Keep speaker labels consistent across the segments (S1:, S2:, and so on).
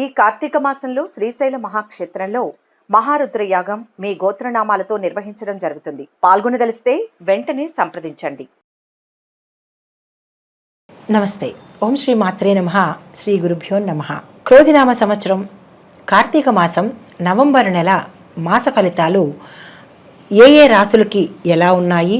S1: ఈ కార్తీక మాసంలో శ్రీశైల మహాక్షేత్రంలో మహారుద్ర యాగం మీ గోత్రనామాలతో నిర్వహించడం జరుగుతుంది. పాల్గొనదలిస్తే వెంటనే సంప్రదించండి.
S2: నమస్తే. ఓం శ్రీ మాత్రే నమ. శ్రీ గురుభ్యో నమ. క్రోధినామ సంవత్సరం కార్తీక మాసం నవంబర్ నెల మాస ఫలితాలు ఏ ఏ రాసులకి ఎలా ఉన్నాయి?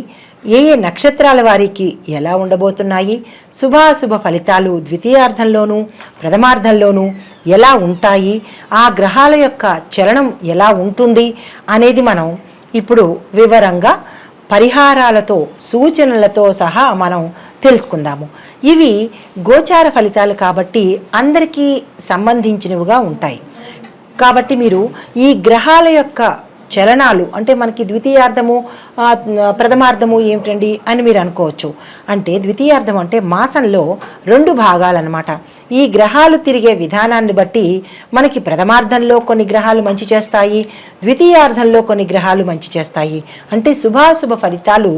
S2: ఏ ఏ నక్షత్రాల వారికి ఎలా ఉండబోతున్నాయి? శుభాశుభ ఫలితాలు ద్వితీయార్థంలోనూ ప్రథమార్థంలోనూ ఎలా ఉంటాయి? ఆ గ్రహాల యొక్క చలనం ఎలా ఉంటుంది? అనేది మనం ఇప్పుడు వివరంగా పరిహారాలతో సూచనలతో సహా మనం తెలుసుకుందాము. ఇవి గోచార ఫలితాలు కాబట్టి అందరికీ సంబంధించినవిగా ఉంటాయి. కాబట్టి మీరు ఈ గ్రహాల యొక్క చలనాలు అంటే మనకి ద్వితీయార్థము ప్రథమార్థము ఏమిటండి అని మీరు అనుకోవచ్చు. అంటే ద్వితీయార్థం అంటే మాసంలో రెండు భాగాలన్నమాట. ఈ గ్రహాలు తిరిగే విధానాన్ని బట్టి మనకి ప్రథమార్థంలో కొన్ని గ్రహాలు మంచి చేస్తాయి ద్వితీయార్థంలో కొన్ని గ్రహాలు మంచి చేస్తాయి. అంటే శుభాశుభ ఫలితాలు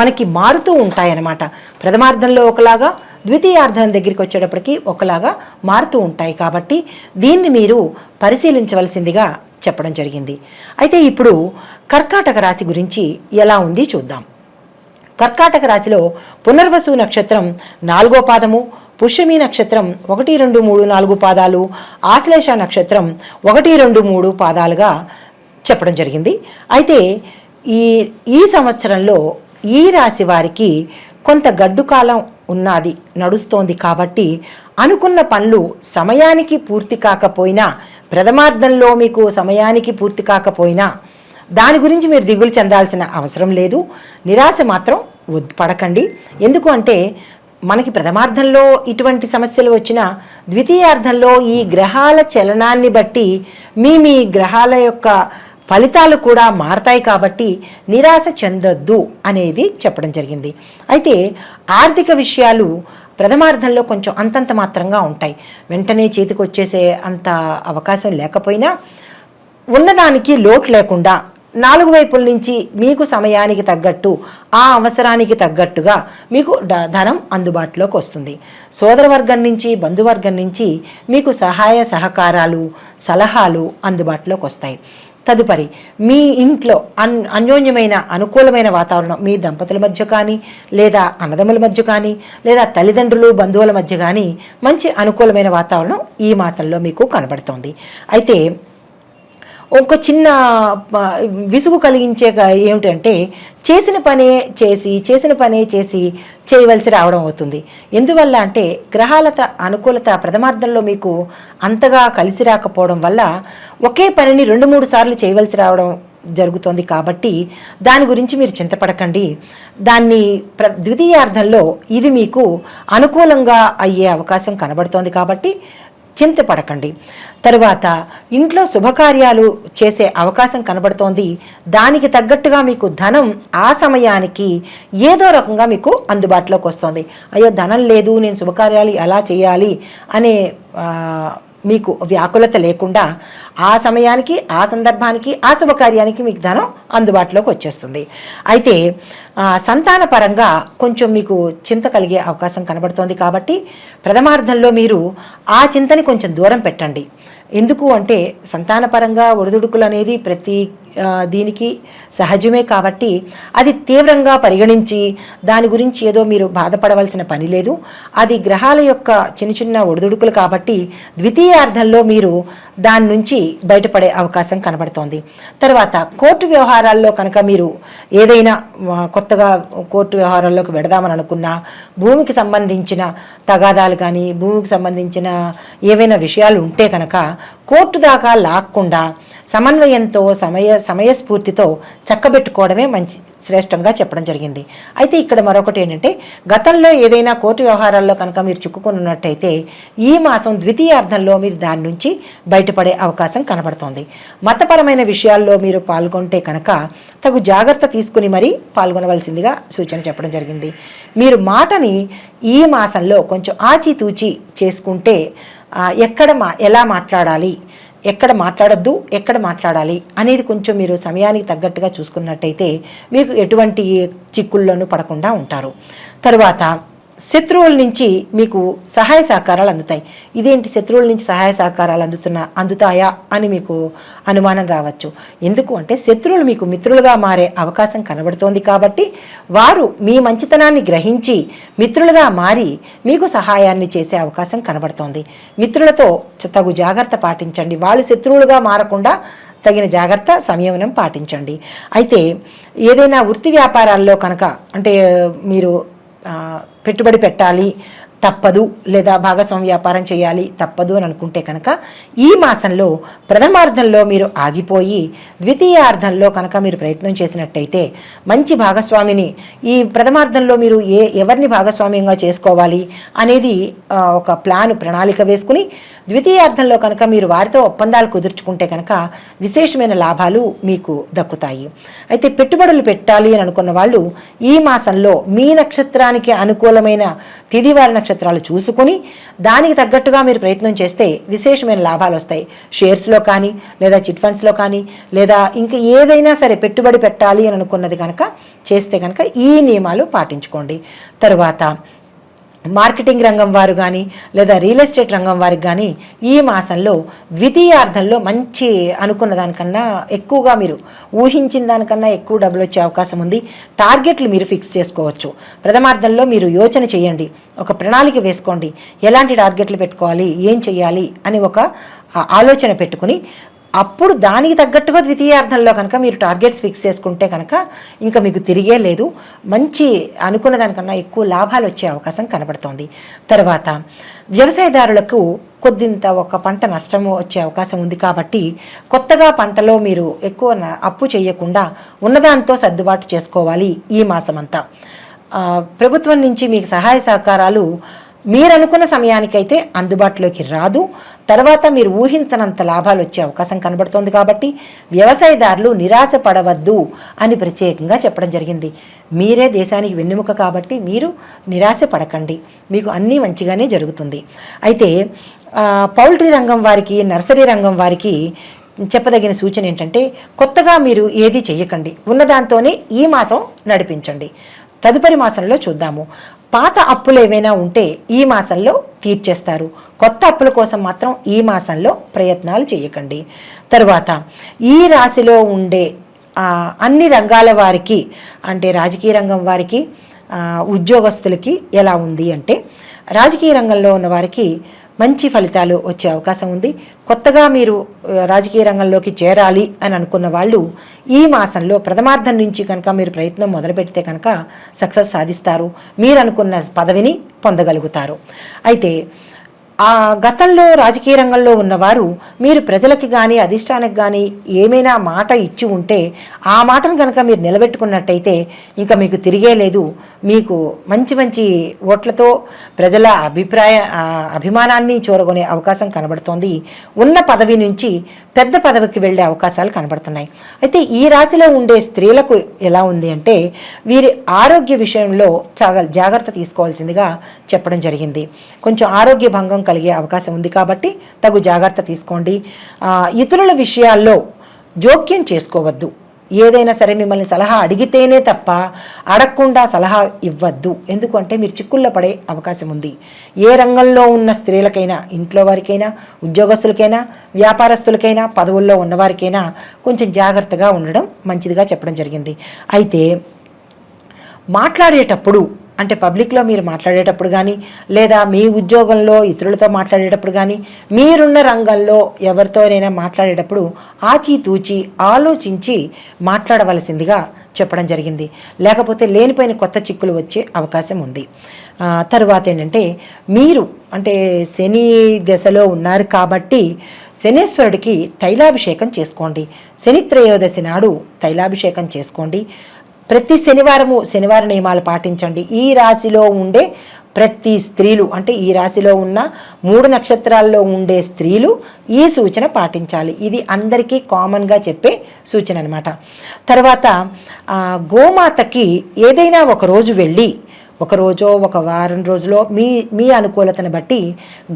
S2: మనకి మారుతూ ఉంటాయన్నమాట. ప్రథమార్థంలో ఒకలాగా ద్వితీయార్థం దగ్గరికి వచ్చేటప్పటికి ఒకలాగా మారుతూ ఉంటాయి. కాబట్టి దీన్ని మీరు పరిశీలించవలసిందిగా చెప్పడం జరిగింది. అయితే ఇప్పుడు కర్కాటక రాశి గురించి ఎలా ఉంది చూద్దాం. కర్కాటక రాశిలో పునర్వసు నక్షత్రం నాలుగో పాదము పుష్యమి నక్షత్రం ఒకటి రెండు మూడు నాలుగు పాదాలు ఆశ్లేష నక్షత్రం ఒకటి రెండు మూడు పాదాలుగా చెప్పడం జరిగింది. అయితే ఈ ఈ సంవత్సరంలో ఈ రాశి వారికి కొంత గడ్డు కాలం ఉన్నది నడుస్తోంది కాబట్టి అనుకున్న పనులు సమయానికి పూర్తి కాకపోయినా ప్రథమార్థంలో మీకు సమయానికి పూర్తి కాకపోయినా దాని గురించి మీరు దిగులు చెందాల్సిన అవసరం లేదు. నిరాశ మాత్రం పడకండి. ఎందుకు అంటే మనకి ప్రథమార్థంలో ఇటువంటి సమస్యలు వచ్చినా ద్వితీయార్థంలో ఈ గ్రహాల చలనాన్ని బట్టి మీ మీ గ్రహాల యొక్క ఫలితాలు కూడా మారతాయి కాబట్టి నిరాశ చెందొద్దు అనేది చెప్పడం జరిగింది. అయితే ఆర్థిక విషయాలు ప్రథమార్థంలో కొంచెం అంతంత మాత్రంగా ఉంటాయి. వెంటనే చేతికి వచ్చేసే అంత అవకాశం లేకపోయినా ఉన్నదానికి లోటు లేకుండా నాలుగు వైపుల నుంచి మీకు సమయానికి తగ్గట్టు ఆ అవసరానికి తగ్గట్టుగా మీకు ధనం అందుబాటులోకి వస్తుంది. సోదరవర్గం నుంచి బంధువర్గం నుంచి మీకు సహాయ సహకారాలు సలహాలు అందుబాటులోకి వస్తాయి. తదుపరి మీ ఇంట్లో అన్ అన్యోన్యమైన అనుకూలమైన వాతావరణం మీ దంపతుల మధ్య కానీ లేదా అన్నదమ్ముల మధ్య కానీ లేదా తల్లిదండ్రులు బంధువుల మధ్య కానీ మంచి అనుకూలమైన వాతావరణం ఈ మాసంలో మీకు కనబడుతోంది. అయితే ఒక చిన్న విసుగు కలిగించే ఏమిటంటే చేసిన పనే చేసి చేసిన పనే చేసి చేయవలసి రావడం అవుతుంది. ఎందువల్ల అంటే గ్రహాలత అనుకూలత ప్రథమార్థంలో మీకు అంతగా కలిసి రాకపోవడం వల్ల ఒకే పనిని రెండు మూడు సార్లు చేయవలసి రావడం జరుగుతోంది కాబట్టి దాని గురించి మీరు చింతపడకండి. దాన్ని ప్ర ద్వితీయార్థంలో ఇది మీకు అనుకూలంగా అయ్యే అవకాశం కనబడుతోంది కాబట్టి చింతపడకండి. తరువాత ఇంట్లో శుభకార్యాలు చేసే అవకాశం కనబడుతోంది. దానికి తగ్గట్టుగా మీకు ధనం ఆ సమయానికి ఏదో రకంగా మీకు అందుబాటులోకి వస్తుంది. అయ్యో ధనం లేదు నేను శుభకార్యాలు ఎలా చేయాలి అనే మీకు వ్యాకులత లేకుండా ఆ సమయానికి ఆ సందర్భానికి ఆ శుభకార్యానికి మీకు ధనం అందుబాటులోకి వచ్చేస్తుంది. అయితే సంతాన పరంగా కొంచెం మీకు చింత కలిగే అవకాశం కనబడుతోంది కాబట్టి ప్రథమార్థంలో మీరు ఆ చింతని కొంచెం దూరం పెట్టండి. ఎందుకు అంటే సంతానపరంగా ఒడిదుడుకులు అనేది ప్రతి దీనికి సహజమే కాబట్టి అది తీవ్రంగా పరిగణించి దాని గురించి ఏదో మీరు బాధపడవలసిన పని లేదు. అది గ్రహాల యొక్క చిన్న చిన్న ఒడిదుడుకులు కాబట్టి ద్వితీయార్థంలో మీరు దాని నుంచి బయటపడే అవకాశం కనబడుతోంది. తర్వాత కోర్టు వ్యవహారాల్లో కనుక మీరు ఏదైనా కొత్తగా కోర్టు వ్యవహారాల్లోకి వెడదామని అనుకున్నా భూమికి సంబంధించిన తగాదాలు కానీ భూమికి సంబంధించిన ఏవైనా విషయాలు ఉంటే కనుక కోర్టు దాకా లాక్కుండా సమన్వయంతో సమయ సమయస్ఫూర్తితో చక్కబెట్టుకోవడమే మంచి శ్రేష్టంగా చెప్పడం జరిగింది. అయితే ఇక్కడ మరొకటి ఏంటంటే గతంలో ఏదైనా కోర్టు వ్యవహారాల్లో కనుక మీరు చిక్కుకున్నట్టయితే ఈ మాసం ద్వితీయార్థంలో మీరు దాని నుంచి బయటపడే అవకాశం కనబడుతోంది. మతపరమైన విషయాల్లో మీరు పాల్గొంటే కనుక తగు జాగ్రత్త తీసుకుని మరీ పాల్గొనవలసిందిగా సూచన చెప్పడం జరిగింది. మీరు మాటని ఈ మాసంలో కొంచెం ఆచితూచి చేసుకుంటే ఎక్కడ మా ఎలా మాట్లాడాలి? ఎక్కడ మాట్లాడొద్దు? ఎక్కడ మాట్లాడాలి? అనేది కొంచెం మీరు సమయానికి తగ్గట్టుగా చూసుకున్నట్టయితే మీకు ఎటువంటి చిక్కుల్లోనూ పడకుండా ఉంటారు. తరువాత శత్రువుల నుంచి మీకు సహాయ సహకారాలు అందుతాయి. ఇదేంటి? శత్రువుల నుంచి సహాయ సహకారాలు అందుతున్నా అందుతాయా అని మీకు అనుమానం రావచ్చు. ఎందుకు అంటే శత్రువులు మీకు మిత్రులుగా మారే అవకాశం కనబడుతోంది కాబట్టి వారు మీ మంచితనాన్ని గ్రహించి మిత్రులుగా మారి మీకు సహాయాన్ని చేసే అవకాశం కనబడుతోంది. మిత్రులతో తగు జాగ్రత్త పాటించండి. వాళ్ళు శత్రువులుగా మారకుండా తగిన జాగ్రత్త సంయమనం పాటించండి. అయితే ఏదైనా వృత్తి వ్యాపారాల్లో కనుక అంటే మీరు పెట్టుబడి పెట్టాలి తప్పదు లేదా భాగస్వామ్య వ్యాపారం చేయాలి తప్పదు అని అనుకుంటే కనుక ఈ మాసంలో ప్రథమార్థంలో మీరు ఆగిపోయి ద్వితీయార్థంలో కనుక మీరు ప్రయత్నం చేసినట్టయితే మంచి భాగస్వామిని ఈ ప్రథమార్థంలో మీరు ఏ ఎవరిని భాగస్వామ్యంగా చేసుకోవాలి అనేది ఒక ప్లాన్ ప్రణాళిక వేసుకుని ద్వితీయార్థంలో కనుక మీరు వారితో ఒప్పందాలు కుదుర్చుకుంటే కనుక విశేషమైన లాభాలు మీకు దక్కుతాయి. అయితే పెట్టుబడులు పెట్టాలి అని అనుకున్న వాళ్ళు ఈ మాసంలో మీ నక్షత్రానికి అనుకూలమైన తిదివారి నక్షత్రాలు చూసుకుని దానికి తగ్గట్టుగా మీరు ప్రయత్నం చేస్తే విశేషమైన లాభాలు వస్తాయి. షేర్స్లో కానీ లేదా చిట్ ఫండ్స్లో కానీ లేదా ఇంకా ఏదైనా సరే పెట్టుబడి పెట్టాలి అని అనుకున్నది కనుక చేస్తే కనుక ఈ నియమాలు పాటించుకోండి. తరువాత మార్కెటింగ్ రంగం వారు కానీ లేదా రియల్ ఎస్టేట్ రంగం వారికి కానీ ఈ మాసంలో ద్వితీయార్థంలో మంచి అనుకున్న దానికన్నా ఎక్కువగా మీరు ఊహించిన దానికన్నా ఎక్కువ డబ్బులు వచ్చే అవకాశం ఉంది. టార్గెట్లు మీరు ఫిక్స్ చేసుకోవచ్చు. ప్రథమార్థంలో మీరు యోచన చేయండి. ఒక ప్రణాళిక వేసుకోండి. ఎలాంటి టార్గెట్లు పెట్టుకోవాలి? ఏం చేయాలి? అని ఒక ఆలోచన పెట్టుకుని అప్పుడు దానికి తగ్గట్టుగా ద్వితీయార్థంలో కనుక మీరు టార్గెట్స్ ఫిక్స్ చేసుకుంటే కనుక ఇంకా మీకు తిరిగే లేదు. మంచి అనుకున్న దానికన్నా ఎక్కువ లాభాలు వచ్చే అవకాశం కనబడుతోంది. తర్వాత వ్యవసాయదారులకు కొద్దింత ఒక పంట నష్టము వచ్చే అవకాశం ఉంది కాబట్టి కొత్తగా పంటలో మీరు ఎక్కువ న- అప్పు చేయకుండా ఉన్నదాంతో సర్దుబాటు చేసుకోవాలి ఈ మాసమంతా. ప్రభుత్వం నుంచి మీకు సహాయ సహకారాలు మీరు అనుకున్న సమయానికైతే అందుబాటులోకి రాదు. తర్వాత మీరు ఊహించనంత లాభాలు వచ్చే అవకాశం కనబడుతోంది కాబట్టి వ్యవసాయదారులు నిరాశ పడవద్దు అని ప్రత్యేకంగా చెప్పడం జరిగింది. మీరే దేశానికి వెన్నెముక కాబట్టి మీరు నిరాశ పడకండి మీకు అన్నీ మంచిగానే జరుగుతుంది. అయితే పౌల్ట్రీ రంగం వారికి నర్సరీ రంగం వారికి చెప్పదగిన సూచన ఏంటంటే కొత్తగా మీరు ఏది చేయకండి ఉన్నదాంతోనే ఈ మాసం నడిపించండి. తదుపరి మాసంలో చూద్దాము. పాత అప్పులు ఏవైనా ఉంటే ఈ మాసంలో తీర్చేస్తారు. కొత్త అప్పుల కోసం మాత్రం ఈ మాసంలో ప్రయత్నాలు చేయకండి. తరువాత ఈ రాశిలో ఉండే అన్ని రంగాల వారికి అంటే రాజకీయ రంగం వారికి ఉద్యోగస్తులకి ఎలా ఉంది అంటే రాజకీయ రంగంలో ఉన్న వారికి మంచి ఫలితాలు వచ్చే అవకాశం ఉంది. కొత్తగా మీరు రాజకీయ రంగంలోకి చేరాలి అని అనుకున్న వాళ్ళు ఈ మాసంలో ప్రథమార్థం నుంచి కనుక మీరు ప్రయత్నం మొదలుపెడితే కనుక సక్సెస్ సాధిస్తారు. మీరు అనుకున్న పదవిని పొందగలుగుతారు. అయితే ఆ గతంలో రాజకీయ రంగంలో ఉన్నవారు మీరు ప్రజలకి కానీ అధిష్టానికి కానీ ఏమైనా మాట ఇచ్చి ఉంటే ఆ మాటను కనుక మీరు నిలబెట్టుకున్నట్టయితే ఇంకా మీకు తిరిగే లేదు. మీకు మంచి మంచి ఓట్లతో ప్రజల అభిప్రాయ అభిమానాన్ని చూరగొనే అవకాశం కనబడుతోంది. ఉన్న పదవి నుంచి పెద్ద పదవికి వెళ్ళే అవకాశాలు కనబడుతున్నాయి. అయితే ఈ రాశిలో ఉండే స్త్రీలకు ఎలా ఉంది అంటే వీరి ఆరోగ్య విషయంలో చాలా జాగ్రత్త తీసుకోవాల్సిందిగా చెప్పడం జరిగింది. కొంచెం ఆరోగ్య భంగం కలిగే అవకాశం ఉంది కాబట్టి తగు జాగ్రత్త తీసుకోండి. ఇతరుల విషయాల్లో జోక్యం చేసుకోవద్దు. ఏదైనా సరే మిమ్మల్ని సలహా అడిగితేనే తప్ప అడగకుండా సలహా ఇవ్వద్దు. ఎందుకంటే మీరు చిక్కుల్లో పడే అవకాశం ఉంది. ఏ రంగంలో ఉన్న స్త్రీలకైనా ఇంట్లో వారికైనా ఉద్యోగస్తులకైనా వ్యాపారస్తులకైనా పదవుల్లో ఉన్నవారికైనా కొంచెం జాగ్రత్తగా ఉండడం మంచిదిగా చెప్పడం జరిగింది. అయితే మాట్లాడేటప్పుడు అంటే పబ్లిక్లో మీరు మాట్లాడేటప్పుడు కానీ లేదా మీ ఉద్యోగంలో ఇతరులతో మాట్లాడేటప్పుడు కానీ మీరున్న రంగంలో ఎవరితోనైనా మాట్లాడేటప్పుడు ఆచితూచి ఆలోచించి మాట్లాడవలసిందిగా చెప్పడం జరిగింది. లేకపోతే లేనిపోయిన కొత్త చిక్కులు వచ్చే అవకాశం ఉంది. తరువాత ఏంటంటే మీరు అంటే శని దశలో ఉన్నారు కాబట్టి శనేశ్వరుడికి తైలాభిషేకం చేసుకోండి. శని త్రయోదశి నాడు తైలాభిషేకం చేసుకోండి. ప్రతి శనివారము శనివార నియమాలు పాటించండి. ఈ రాశిలో ఉండే ప్రతి స్త్రీలు అంటే ఈ రాశిలో ఉన్న మూడు నక్షత్రాల్లో ఉండే స్త్రీలు ఈ సూచన పాటించాలి. ఇది అందరికీ కామన్గా చెప్పే సూచన అనమాట తర్వాత గోమాతకి ఏదైనా ఒక రోజు వెళ్ళి ఒక రోజో ఒక వారం రోజులో మీ మీ అనుకూలతను బట్టి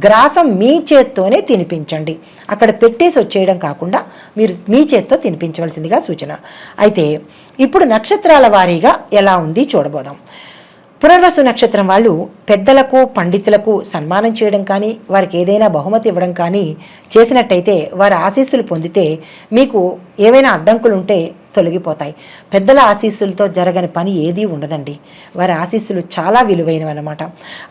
S2: గ్రాసం మీ చేత్తోనే తినిపించండి. అక్కడ పెట్టేసి వచ్చేయడం కాకుండా మీరు మీ చేత్తో తినిపించవలసిందిగా సూచన. అయితే ఇప్పుడు నక్షత్రాల వారీగా ఎలా ఉంది చూడబోదాం. పునర్వసు నక్షత్రం వాళ్ళు పెద్దలకు పండితులకు సన్మానం చేయడం కానీ వారికి ఏదైనా బహుమతి ఇవ్వడం కానీ చేసినట్టయితే వారి ఆశీస్సులు పొందితే మీకు ఏవైనా అడ్డంకులు ఉంటే తొలగిపోతాయి. పెద్దల ఆశీస్సులతో జరగని పని ఏదీ ఉండదండి. వారి ఆశీస్సులు చాలా విలువైనవి అన్నమాట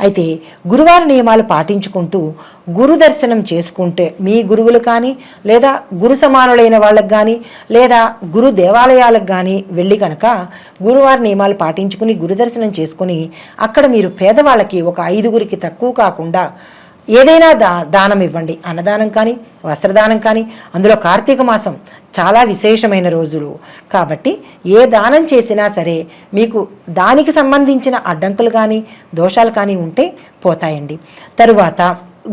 S2: అయితే గురువార నియమాలు పాటించుకుంటూ గురు దర్శనం చేసుకుంటే మీ గురువులు కానీ లేదా గురు సమానులైన వాళ్ళకి కానీ లేదా గురు దేవాలయాలకు కానీ వెళ్ళి కనుక గురువార నియమాలు పాటించుకుని గురు దర్శనం చేసుకుని అక్కడ మీరు పేదవాళ్ళకి ఒక ఐదుగురికి తక్కువ కాకుండా ఏదైనా దా దానం ఇవ్వండి. అన్నదానం కానీ వస్త్రదానం కానీ అందులో కార్తీక మాసం చాలా విశేషమైన రోజులు. కాబట్టి ఏ దానం చేసినా సరే మీకు దానికి సంబంధించిన అడ్డంకులు కానీ దోషాలు కానీ ఉంటే పోతాయండి. తరువాత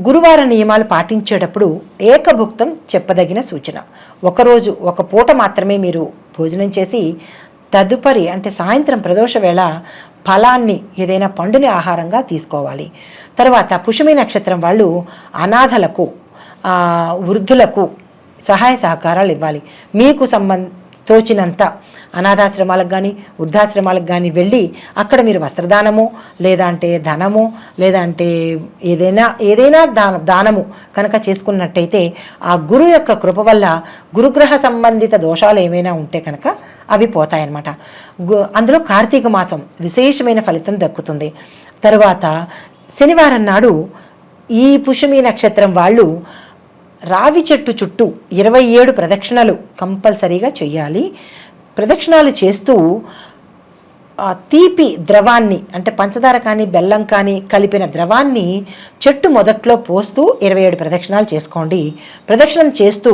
S2: గురువార నియమాలు పాటించేటప్పుడు ఏకభుక్తం చెప్పదగిన సూచన. ఒకరోజు ఒక పూట మాత్రమే మీరు భోజనం చేసి తదుపరి అంటే సాయంత్రం ప్రదోష వేళ ఫలాన్ని ఏదైనా పండుని ఆహారంగా తీసుకోవాలి. తర్వాత పుష్యమి నక్షత్రం వాళ్ళు అనాథలకు వృద్ధులకు సహాయ సహకారాలు ఇవ్వాలి. మీకు సంబంధ తోచినంత అనాథాశ్రమాలకు కానీ వృద్ధాశ్రమాలకు కానీ వెళ్ళి అక్కడ మీరు వస్త్రదానము లేదా అంటే ధనము లేదా అంటే ఏదైనా ఏదైనా దాన దానము కనుక చేసుకున్నట్టయితే ఆ గురు యొక్క కృప వల్ల గురుగ్రహ సంబంధిత దోషాలు ఏమైనా ఉంటే కనుక అవి పోతాయన్నమాట. గు- అందులో కార్తీక మాసం విశేషమైన ఫలితం దక్కుతుంది. తరువాత శనివారం నాడు ఈ పుష్యమి నక్షత్రం వాళ్ళు రావి చెట్టు చుట్టూ ఇరవై ఏడు ప్రదక్షిణలు కంపల్సరీగా చేయాలి. ప్రదక్షిణాలు చేస్తూ తీపి ద్రవాన్ని అంటే పంచదార కానీ బెల్లం కానీ కలిపిన ద్రవాన్ని చెట్టు మొదట్లో పోస్తూ ఇరవై ఏడు ప్రదక్షిణాలు చేసుకోండి. ప్రదక్షిణం చేస్తూ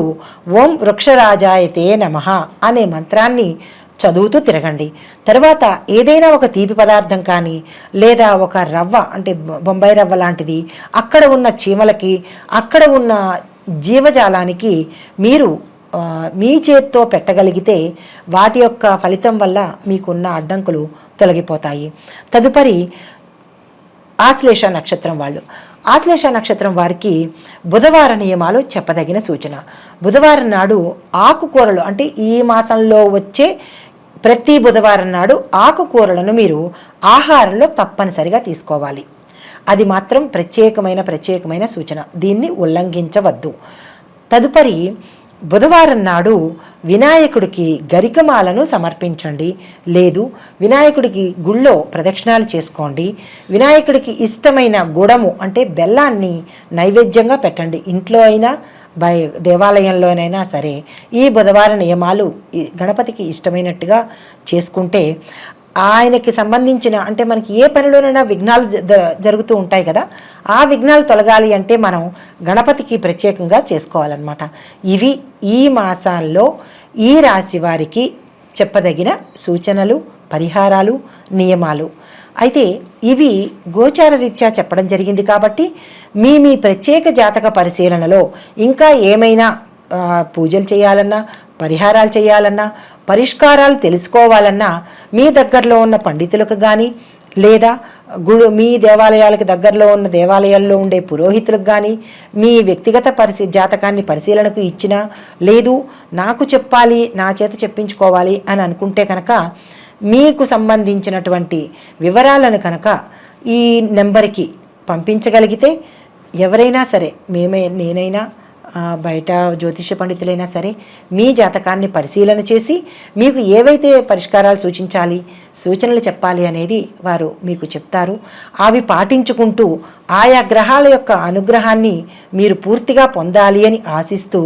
S2: ఓం వృక్షరాజాయతే నమః అనే మంత్రాన్ని చదువుతూ తిరగండి. తర్వాత ఏదైనా ఒక తీపి పదార్థం కానీ లేదా ఒక రవ్వ అంటే బొంబాయి రవ్వ లాంటిది అక్కడ ఉన్న చీమలకి అక్కడ ఉన్న జీవజాలానికి మీరు మీ చేత్తో పెట్టగలిగితే వాటి యొక్క ఫలితం వల్ల మీకున్న అడ్డంకులు తొలగిపోతాయి. తదుపరి ఆశ్లేష నక్షత్రం వాళ్ళు. ఆశ్లేష నక్షత్రం వారికి బుధవార నియమాలు చెప్పదగిన సూచన. బుధవారం నాడు ఆకుకూరలు అంటే ఈ మాసంలో వచ్చే ప్రతి బుధవారం నాడు ఆకుకూరలను మీరు ఆహారంలో తప్పనిసరిగా తీసుకోవాలి. అది మాత్రం ప్రత్యేకమైన ప్రత్యేకమైన సూచన. దీన్ని ఉల్లంఘించవద్దు. తదుపరి బుధవారం నాడు వినాయకుడికి గరికమాలను సమర్పించండి. లేదు వినాయకుడికి గుళ్ళో ప్రదక్షిణాలు చేసుకోండి. వినాయకుడికి ఇష్టమైన గుడము అంటే బెల్లాన్ని నైవేద్యంగా పెట్టండి. ఇంట్లో అయినా బై దేవాలయంలోనైనా సరే ఈ బుధవార నియమాలు గణపతికి ఇష్టమైనట్టుగా చేసుకుంటే ఆయనకి సంబంధించిన అంటే మనకి ఏ పనిలోనైనా విఘ్నాలు జ- జరుగుతూ ఉంటాయి కదా ఆ విఘ్నాలు తొలగాలి అంటే మనం గణపతికి ప్రత్యేకంగా చేసుకోవాలన్నమాట. ఇవి ఈ మాసాల్లో ఈ రాశి వారికి చెప్పదగిన సూచనలు పరిహారాలు నియమాలు. అయితే ఇవి గోచార రీత్యా చెప్పడం జరిగింది కాబట్టి మీ మీ ప్రత్యేక జాతక పరిశీలనలో ఇంకా ఏమైనా పూజలు చేయాలన్నా పరిహారాలు చేయాలన్నా పరిష్కారాలు తెలుసుకోవాలన్నా మీ దగ్గరలో ఉన్న పండితులకు కానీ లేదా గుడు మీ దేవాలయాలకు దగ్గరలో ఉన్న దేవాలయాల్లో ఉండే పురోహితులకు కానీ మీ వ్యక్తిగత పరిశీ జాతకాన్ని పరిశీలనకు ఇచ్చినా లేదు నాకు చెప్పాలి నా చేత చెప్పించుకోవాలి అని అనుకుంటే కనుక మీకు సంబంధించినటువంటి వివరాలను కనుక ఈ నెంబర్కి పంపించగలిగితే ఎవరైనా సరే మేమే నేనైనా బయట జ్యోతిష పండితులైనా సరే మీ జాతకాన్ని పరిశీలన చేసి మీకు ఏవైతే పరిష్కారాలు సూచించాలి సూచనలు చెప్పాలి అనేది వారు మీకు చెప్తారు. అవి పాటించుకుంటూ ఆయా గ్రహాల యొక్క అనుగ్రహాన్ని మీరు పూర్తిగా పొందాలి అని ఆశిస్తూ